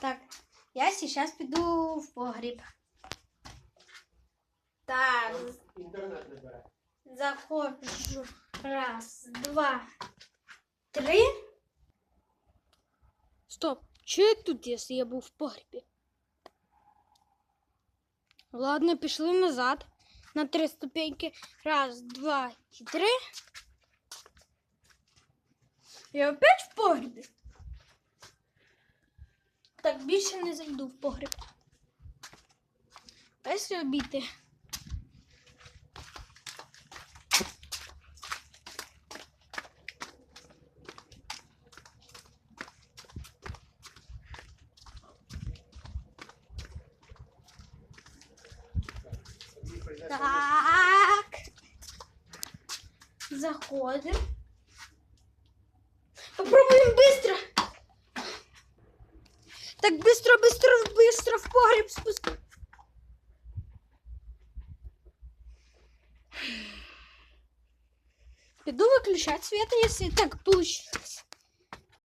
Так, я сейчас піду в погріб. Так, Інтернет не бере. заходжу. Раз, два, три. Стоп, що я тут, якщо я був в погрібі? Ладно, пішли назад на три ступеньки. Раз, два і три. Я опять в погрібі. Так більше не зайду в погріб. Без обійти. Так. Заходим. Так быстро, быстро, быстро в погреб спусти. Піду виключати світ, якщо так получилось.